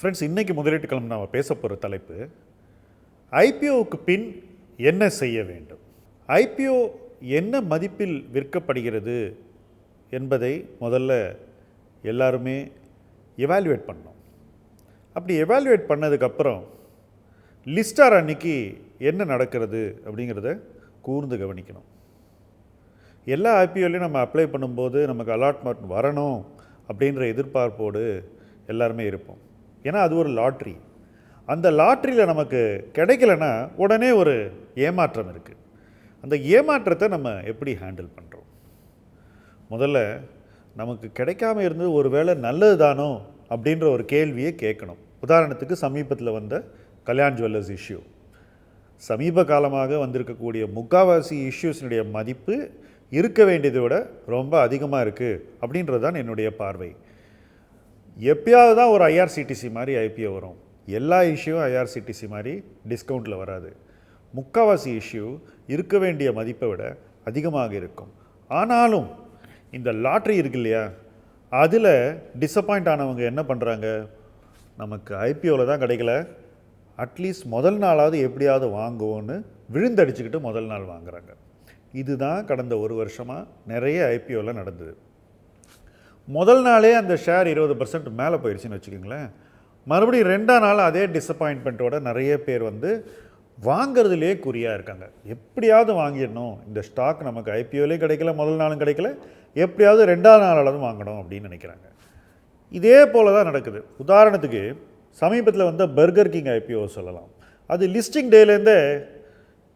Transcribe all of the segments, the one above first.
Friends இன்றைக்கி முதலீட்டு கிளம்பி நாம் பேச போகிற தலைப்பு ஐபிஓவுக்கு பின் என்ன செய்ய வேண்டும்? ஐபிஓ என்ன மதிப்பில் விற்கப்படுகிறது என்பதை முதல்ல எல்லாருமே எவாலுவேட் பண்ணோம் அப்படி எவால்யூவேட் பண்ணதுக்கப்புறம் லிஸ்டார் அன்னைக்கு என்ன நடக்கிறது அப்படிங்கிறத கூர்ந்து கவனிக்கணும். எல்லா ஐபிஓலையும் நம்ம அப்ளை பண்ணும்போது நமக்கு அலாட்மெண்ட் வரணும் அப்படின்ற எதிர்பார்ப்போடு எல்லாருமே இருப்போம். ஏன்னா அது ஒரு லாட்ரி. அந்த லாட்ரியில் நமக்கு கிடைக்கலன்னா உடனே ஒரு ஏமாற்றம் இருக்குது அந்த ஏமாற்றத்தை நம்ம எப்படி ஹேண்டில் பண்ணுறோம் முதல்ல நமக்கு கிடைக்காம இருந்தது ஒரு வேளை நல்லது தானோ அப்படின்ற ஒரு கேள்வியை கேட்கணும். உதாரணத்துக்கு சமீபத்தில் வந்த கல்யாண் ஜுவல்லர்ஸ் இஷ்யூ. சமீப காலமாக வந்திருக்கக்கூடிய முக்காவாசி இஷ்யூஸினுடைய மதிப்பு இருக்க வேண்டியதை விட ரொம்ப அதிகமாக இருக்குது அப்படின்றது தான் என்னுடைய பார்வை. எப்பயாவது தான் ஒரு ஐஆர்சிடிசி மாதிரி ஐபிஓ வரும். எல்லா இஷ்யூவும் ஐஆர்சிடிசி மாதிரி டிஸ்கவுண்ட்டில் வராது. முக்கால்வாசி இஷ்யூ இருக்க வேண்டிய மதிப்பை விட அதிகமாக இருக்கும். ஆனாலும் இந்த லாட்ரி இருக்கு இல்லையா? அதில் டிசப்பாயிண்ட் ஆனவங்க என்ன பண்ணுறாங்க நமக்கு ஐபிஓவில் தான் கிடைக்கல. அட்லீஸ்ட் முதல் நாளாவது எப்படியாவது வாங்குவோன்னு விழுந்தடிச்சுக்கிட்டு முதல் நாள் வாங்குறாங்க. இதுதான் கடந்த ஒரு வருஷமாக நிறைய ஐபிஓவில் நடந்தது. முதல் நாளே அந்த ஷேர் இருபது பர்சன்ட் மேலே போயிடுச்சுன்னு வச்சுக்கோங்களேன். மறுபடியும் ரெண்டாம் நாள் அதே டிசப்பாயின்மெண்ட்டோட நிறைய பேர் வந்து வாங்கிறதுலே குறியாக இருக்காங்க. எப்படியாவது வாங்கிடணும். இந்த ஸ்டாக் நமக்கு ஐபிஓலேயும் கிடைக்கல முதல் நாளும் கிடைக்கல. எப்படியாவது ரெண்டாவது நாளாவது வாங்கணும் அப்படின்னு நினைக்கிறாங்க. இதே போல தான் நடக்குது. உதாரணத்துக்கு சமீபத்தில் வந்த பர்கர் கிங் ஐபிஓ சொல்லலாம். அது லிஸ்டிங் டேலேருந்தே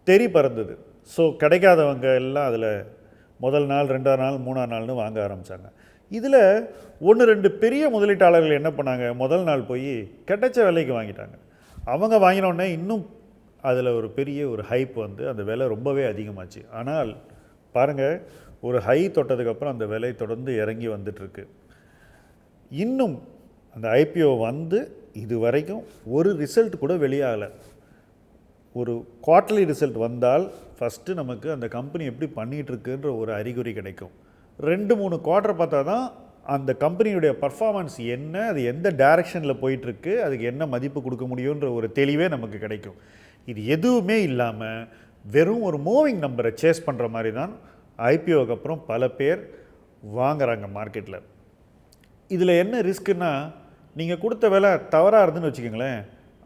தெரி பறந்தது. ஸோ கிடைக்காதவங்க எல்லாம் அதில் முதல் நாள் ரெண்டாம் நாள் மூணாம் நாள்னு வாங்க ஆரம்பித்தாங்க இதில் ஒன்று ரெண்டு பெரிய முதலீட்டாளர்கள் என்ன பண்ணாங்க? முதல் நாள் போய் கிடைச்ச விலைக்கு வாங்கிட்டாங்க. அவங்க வாங்கினோடனே இன்னும் அதில் ஒரு பெரிய ஒரு ஹைப் வந்து அந்த விலை ரொம்பவே அதிகமாச்சு. ஆனால் பாருங்கள் ஒரு ஹை தொட்டதுக்கப்புறம் அந்த விலை தொடர்ந்து இறங்கி வந்துட்டுருக்கு. இன்னும் அந்த ஐபிஓ வந்து இது வரைக்கும் ஒரு ரிசல்ட் கூட வெளியாகலை. ஒரு குவார்ட்டர்லி ரிசல்ட் வந்தால் ஃபஸ்ட்டு நமக்கு அந்த கம்பெனி எப்படி பண்ணிகிட்ருக்குன்ற ஒரு அறிகுறி கிடைக்கும். ரெண்டு மூணு குவார்டர் பார்த்தா தான் அந்த கம்பெனியுடைய பர்ஃபார்மன்ஸ் என்ன அது எந்த டைரக்ஷனில் போயிட்டுருக்கு அதுக்கு என்ன மதிப்பு கொடுக்க முடியுன்ற ஒரு தெளிவே நமக்கு கிடைக்கும். இது எதுவுமே இல்லாமல் வெறும் ஒரு மூவிங் நம்பரை சேஸ் பண்ணுற மாதிரி தான் ஐபிஓக்கு அப்புறம் பல பேர் வாங்குறாங்க மார்க்கெட்டில் இதில் என்ன ரிஸ்க்குன்னா நீங்கள் கொடுத்த விலை தவறாக இருந்துன்னு வச்சுக்கோங்களேன்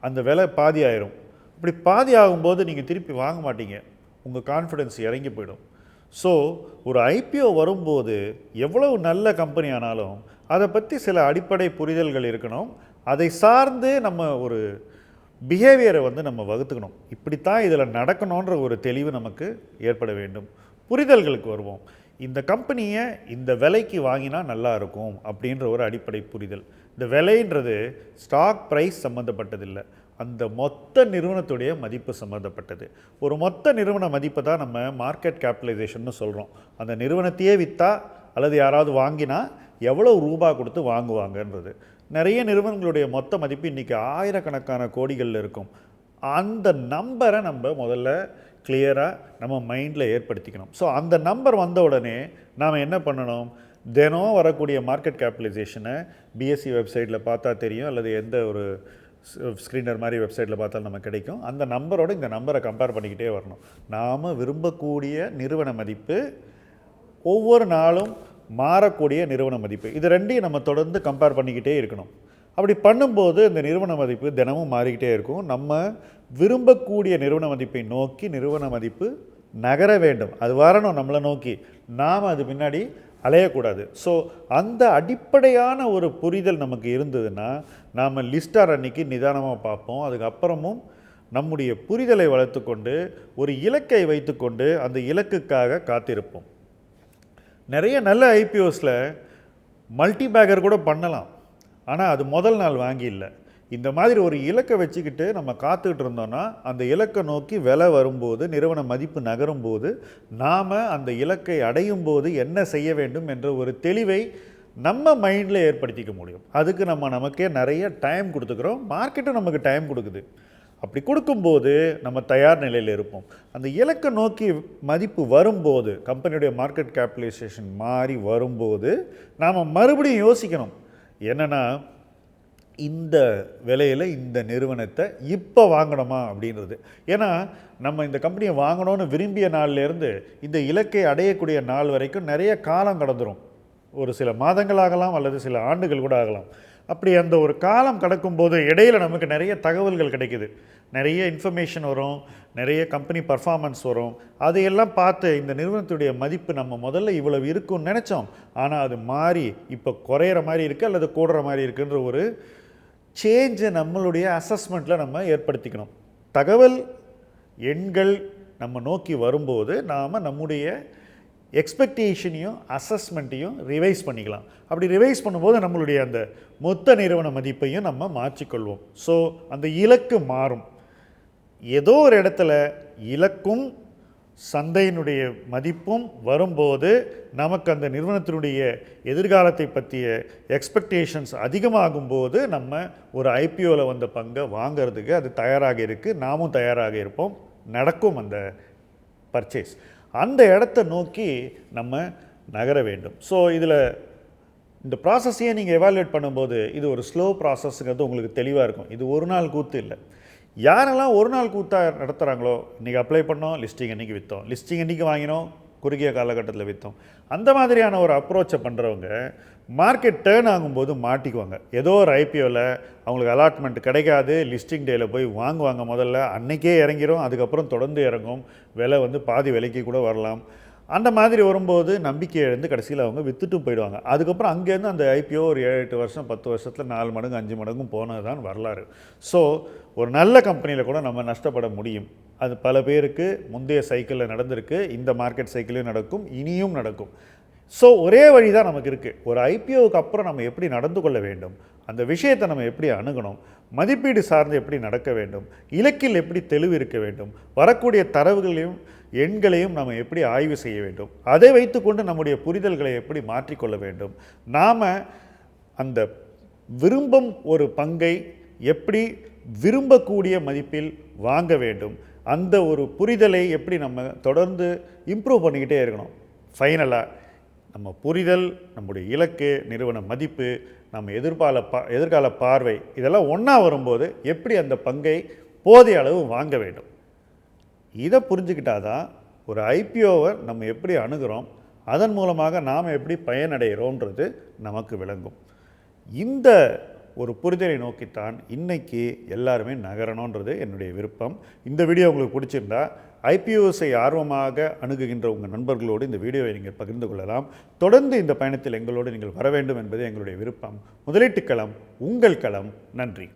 அந்த விலை பாதி ஆயிரும். இப்படி பாதி ஆகும்போது நீங்கள் திருப்பி வாங்க மாட்டீங்க. உங்கள் கான்ஃபிடென்ஸ் இறங்கி போயிடும். ஸோ ஒரு ஐபிஓ வரும்போது எவ்வளவு நல்ல கம்பெனி ஆனாலும் அதை பற்றி சில அடிப்படை புரிதல்கள் இருக்கணும். அதை சார்ந்து நம்ம ஒரு பிஹேவியரை வந்து நம்ம வகுத்துக்கணும். இப்படித்தான் இதில் நடக்கணுன்ற ஒரு தெளிவு நமக்கு ஏற்பட வேண்டும். புரிதல்களுக்கு வருவோம். இந்த கம்பெனியை இந்த விலைக்கு வாங்கினா நல்லா இருக்கும் அப்படின்ற ஒரு அடிப்படை புரிதல். இந்த விலைன்றது ஸ்டாக் ப்ரைஸ் சம்மந்தப்பட்டதில்லை அந்த மொத்த நிறுவனத்துடைய மதிப்பு சம்மந்தப்பட்டது. ஒரு மொத்த நிறுவன மதிப்பை தான் நம்ம மார்க்கெட் கேபிட்டலைசேஷன் சொல்கிறோம் அந்த நிறுவனத்தையே விற்றா அல்லது யாராவது வாங்கினா எவ்வளோ ரூபா கொடுத்து வாங்குவாங்கன்றது. நிறைய நிறுவனங்களுடைய மொத்த மதிப்பு இன்றைக்கி ஆயிரக்கணக்கான கோடிகளில் இருக்கும். அந்த நம்பரை நம்ம முதல்ல கிளியராக நம்ம மைண்டில் ஏற்படுத்திக்கணும். ஸோ அந்த நம்பர் வந்த உடனே நாம் என்ன பண்ணணும்? தினம் வரக்கூடிய மார்க்கெட் கேபிட்டலைசேஷனை பிஎஸ்சி வெப்சைட்டில் பார்த்தா தெரியும். அல்லது எந்த ஒரு ஸ்க்ரீனர் மாதிரி வெப்சைட்டில் பார்த்தாலும் நமக்கு கிடைக்கும். அந்த நம்பரோட இந்த நம்பரை கம்பேர் பண்ணிக்கிட்டே வரணும். நாம் விரும்பக்கூடிய நிறுவன மதிப்பு ஒவ்வொரு நாளும் மாறக்கூடிய நிறுவன மதிப்பு. இது ரெண்டையும் நம்ம தொடர்ந்து கம்பேர் பண்ணிக்கிட்டே இருக்கணும். அப்படி பண்ணும்போது இந்த நிறுவன மதிப்பு தினமும் மாறிக்கிட்டே இருக்கும். நம்ம விரும்பக்கூடிய நிறுவன மதிப்பை நோக்கி நிறுவன மதிப்பு நகர வேண்டும். அது வரணும் நம்மளை நோக்கி. நாம் அது பின்னாடி அலையக்கூடாது. ஸோ அந்த அடிப்படையான ஒரு புரிதல் நமக்கு இருந்ததுன்னா நாம் லிஸ்டார் அன்னைக்கு நிதானமாக பார்ப்போம். அதுக்கப்புறமும் நம்முடைய புரிதலை வளர்த்துக்கொண்டு ஒரு இலக்கை வைத்துக்கொண்டு அந்த இலக்குக்காக காத்திருப்போம். நிறைய நல்ல ஐபிஓஸில் மல்டி பேக்கர் கூட பண்ணலாம். ஆனால் அது முதல் நாள் வாங்கி இல்லை. இந்த மாதிரி ஒரு இலக்கை வச்சுக்கிட்டு நம்ம காத்துக்கிட்டு இருந்தோம்னா அந்த இலக்கை நோக்கி விலை வரும்போது நிறுவன மதிப்பு நகரும் போது நாம் அந்த இலக்கை அடையும் போது என்ன செய்ய வேண்டும் என்ற ஒரு தெளிவை நம்ம மைண்டில் ஏற்படுத்திக்க முடியும். அதுக்கு நம்ம நமக்கே நிறைய டைம் கொடுத்துக்கிறோம். மார்க்கெட்டும் நமக்கு டைம் கொடுக்குது. அப்படி கொடுக்கும்போது நம்ம தயார் நிலையில் இருப்போம். அந்த இலக்கை நோக்கி மதிப்பு வரும்போது கம்பெனியுடைய மார்க்கெட் கேபிட்டலைசேஷன் மாறி வரும்போது நாம் மறுபடியும் யோசிக்கணும். என்னென்னா இந்த விலையில் இந்த நிறுவனத்தை இப்போ வாங்கணுமா அப்படின்றது. ஏன்னா நம்ம இந்த கம்பெனியை வாங்கணும்னு விரும்பிய நாள்லேருந்து இந்த இலக்கை அடையக்கூடிய நாள் வரைக்கும் நிறைய காலம் கடந்துடும் ஒரு சில மாதங்கள் ஆகலாம் அல்லது சில ஆண்டுகள் கூட ஆகலாம். அப்படி அந்த ஒரு காலம் கடக்கும்போது இடையில நமக்கு நிறைய தகவல்கள் கிடைக்குது. நிறைய இன்ஃபர்மேஷன் வரும் நிறைய கம்பெனி பர்ஃபார்மன்ஸ் வரும். அதையெல்லாம் பார்த்து இந்த நிறுவனத்துடைய மதிப்பு நம்ம முதல்ல இவ்வளவு இருக்கும்னு நினச்சோம். ஆனால் அது மாறி இப்போ குறையிற மாதிரி இருக்குது அல்லது கூடுற மாதிரி இருக்குன்ற ஒரு சேஞ்சை நம்மளுடைய அசஸ்மெண்ட்டில் நம்ம ஏற்படுத்திக்கணும். தகவல் எண்கள் நம்ம நோக்கி வரும்போது நாம் நம்முடைய எக்ஸ்பெக்டேஷனையும் அசஸ்மெண்ட்டையும் ரிவைஸ் பண்ணிக்கலாம். அப்படி ரிவைஸ் பண்ணும்போது நம்மளுடைய அந்த மொத்த நிறுவன மதிப்பையும் நம்ம மாற்றிக்கொள்வோம். ஸோ அந்த இலக்கு மாறும். ஏதோ ஒரு இடத்துல இலக்கும் சந்தையினுடைய மதிப்பும் வரும்போது நமக்கு அந்த நிறுவனத்தினுடைய எதிர்காலத்தை பற்றிய எக்ஸ்பெக்டேஷன்ஸ் அதிகமாகும் போது நம்ம ஒரு ஐபிஓவில் வந்த பங்கை வாங்கிறதுக்கு அது தயாராக இருக்குது நாமும் தயாராக இருப்போம். நடக்கும் அந்த பர்ச்சேஸ் அந்த இடத்த நோக்கி நம்ம நகர வேண்டும். ஸோ இதில் இந்த ப்ராசஸையே நீங்கள் எவாலுவேட் பண்ணும்போது இது ஒரு ஸ்லோ ப்ராசஸ்ங்கிறது உங்களுக்கு தெளிவாக இருக்கும். இது ஒரு நாள் கூத்து இல்லை. யாரெல்லாம் ஒரு நாள் கூத்தா நடத்துகிறாங்களோ இன்றைக்கி அப்ளை பண்ணோம் லிஸ்டிங் அன்றைக்கி விற்றோம் லிஸ்டிங் அன்றைக்கி வாங்கினோம் குறுகிய காலகட்டத்தில் விற்றோம் அந்த மாதிரியான ஒரு அப்ரோச்சை பண்ணுறவங்க மார்க்கெட் டேர்ன் ஆகும்போது மாட்டிக்குவாங்க. ஏதோ ஒரு ஐபிஓவில் அவங்களுக்கு அலாட்மெண்ட் கிடைக்காது லிஸ்டிங் டேயில் போய் வாங்குவாங்க முதல்ல. அன்றைக்கே இறங்கிரும் அதுக்கப்புறம் தொடர்ந்து இறங்கும். விலை வந்து பாதி விலைக்கு கூட வரலாம். அந்த மாதிரி வரும்போது நம்பிக்கை இழந்து கடைசியில் அவங்க வித்துட்டும் போயிடுவாங்க. அதுக்கப்புறம் அங்கேருந்து அந்த ஐபிஓ ஒரு ஏழு எட்டு வருஷம் பத்து வருஷத்தில் நாலு மடங்கு அஞ்சு மடங்கும் போனது தான் வரலாறு. ஸோ ஒரு நல்ல கம்பெனியில் கூட நம்ம நஷ்டப்பட முடியும். அது பல பேருக்கு முந்தைய சைக்கிளில் நடந்திருக்கு. இந்த மார்க்கெட் சைக்கிளையும் நடக்கும். இனியும் நடக்கும். ஸோ ஒரே வழி தான் நமக்கு இருக்குது ஒரு ஐபிஓவுக்கு அப்புறம் நம்ம எப்படி நடந்து கொள்ள வேண்டும்? அந்த விஷயத்தை நம்ம எப்படி அணுகணும்? மதிப்பீடு சார்ந்து எப்படி நடக்க வேண்டும்? இலக்கில் எப்படி தெளிவு இருக்க வேண்டும்? வரக்கூடிய தரவுகளையும் எண்களையும் நாம் எப்படி ஆய்வு செய்ய வேண்டும்? அதை வைத்துக்கொண்டு நம்முடைய புரிதல்களை எப்படி மாற்றிக்கொள்ள வேண்டும்? நாம் அந்த விரும்பும் ஒரு பங்கை எப்படி விரும்பக்கூடிய மதிப்பில் வாங்க வேண்டும்? அந்த ஒரு புரிதலை எப்படி நம்ம தொடர்ந்து இம்ப்ரூவ் பண்ணிக்கிட்டே இருக்கணும்? ஃபைனலாக நம்ம புரிதல் நம்முடைய இலக்கு நிறுவன மதிப்பு நம்ம எதிர்பால பா எதிர்கால பார்வை இதெல்லாம் ஒன்றா வரும்போது எப்படி அந்த பங்கை போதிய அளவு வாங்க வேண்டும்? இதை புரிஞ்சுக்கிட்டாதான் ஒரு ஐபிஓவை நம்ம எப்படி அணுகிறோம் அதன் மூலமாக நாம் எப்படி பயனடைகிறோன்றது நமக்கு விளங்கும். இந்த ஒரு புரிதலை நோக்கித்தான் இன்னைக்கு எல்லாருமே நகரணுன்றது என்னுடைய விருப்பம். இந்த வீடியோ உங்களுக்கு பிடிச்சிருந்தா ஐபிஓஸை ஆர்வமாக அணுகுகின்ற உங்கள் நண்பர்களோடு இந்த வீடியோவை நீங்கள் பகிர்ந்து கொள்ளலாம். தொடர்ந்து இந்த பயணத்தில் எங்களோடு நீங்கள் வர வேண்டும் என்பது எங்களுடைய விருப்பம். முதலீட்டு களம் உங்கள் களம். நன்றி.